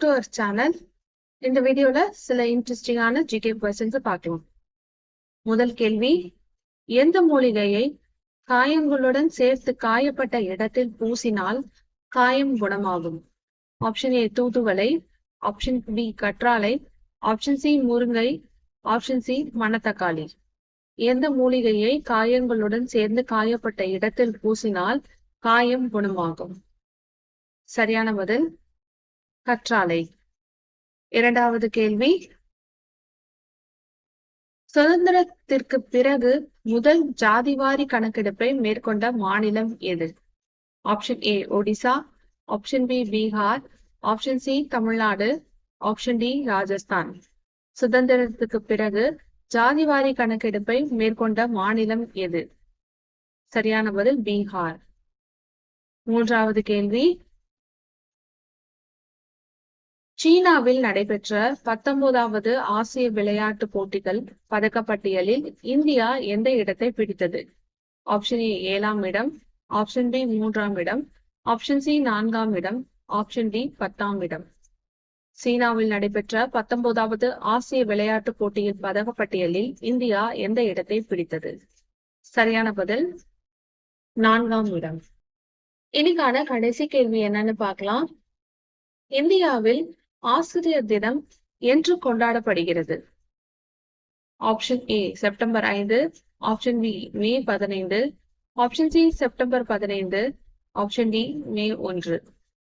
To our channel இந்த வீடியோல சில இன்ட்ரெஸ்டிங்கான ஜிகே கொஸ்டின்ஸ் பார்க்கலாம். முதல் கேள்வி எந்த மூலிகையை காயங்களுடன் சேர்த்து காயப்பட்ட இடத்தில் பூசினால் காயம் குணமாகும்? ஆப்ஷன் ஏ தூதுவளை. ஆப்ஷன் பி கற்றாழை. ஆப்ஷன் சி முருங்கை. ஆப்ஷன் சி மணத்தக்காளி. எந்த மூலிகையை காயங்களுடன் சேர்ந்து காயப்பட்ட இடத்தில் பூசினால் காயம் குணமாகும்? சரியான பதில் கற்றாழை. இரண்டாவது கேள்வி. சுதந்திரத்திற்கு பிறகு முதல் ஜாதிவாரி கணக்கெடுப்பை மேற்கொண்ட மாநிலம் எது? Option A Odisha. Option B Bihar. Option C Tamil Nadu. Option D Rajasthan. சுதந்திரத்துக்கு பிறகு ஜாதிவாரி கணக்கெடுப்பை மேற்கொண்ட மாநிலம் எது? சரியான பதில் பீகார். மூன்றாவது கேள்வி. சீனாவில் நடைபெற்ற பத்தொன்பதாவது ஆசிய விளையாட்டு போட்டிகள் பதக்கப்பட்டியலில் இந்தியா எந்த இடத்தை பிடித்தது? ஆப்ஷன் ஏ ஏழாம் இடம். ஆப்ஷன் பி மூன்றாம் இடம். ஆப்ஷன் சி நான்காம் இடம். ஆப்ஷன் டி பத்தாம் இடம். சீனாவில் நடைபெற்ற பத்தொன்பதாவது ஆசிய விளையாட்டு போட்டியில் பதக்கப்பட்டியலில் இந்தியா எந்த இடத்தை பிடித்தது? சரியான பதில் நான்காம் இடம். இன்னைக்கான கடைசி கேள்வி என்னன்னு பார்க்கலாம். இந்தியாவில் ஆசிரியர் தினம் என்று கொண்டாடப்படுகிறது. ஆப்ஷன் ஏ செப்டம்பர் ஐந்து. ஆப்ஷன் பி மே பதினைந்து. ஆப்ஷன் சி செப்டம்பர் பதினைந்து. ஆப்ஷன் டி மே ஒன்று.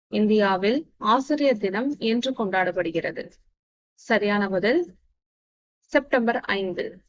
இந்தியாவில் ஆசிரியர் தினம் என்று கொண்டாடப்படுகிறது. சரியான பதில் செப்டம்பர் ஐந்து.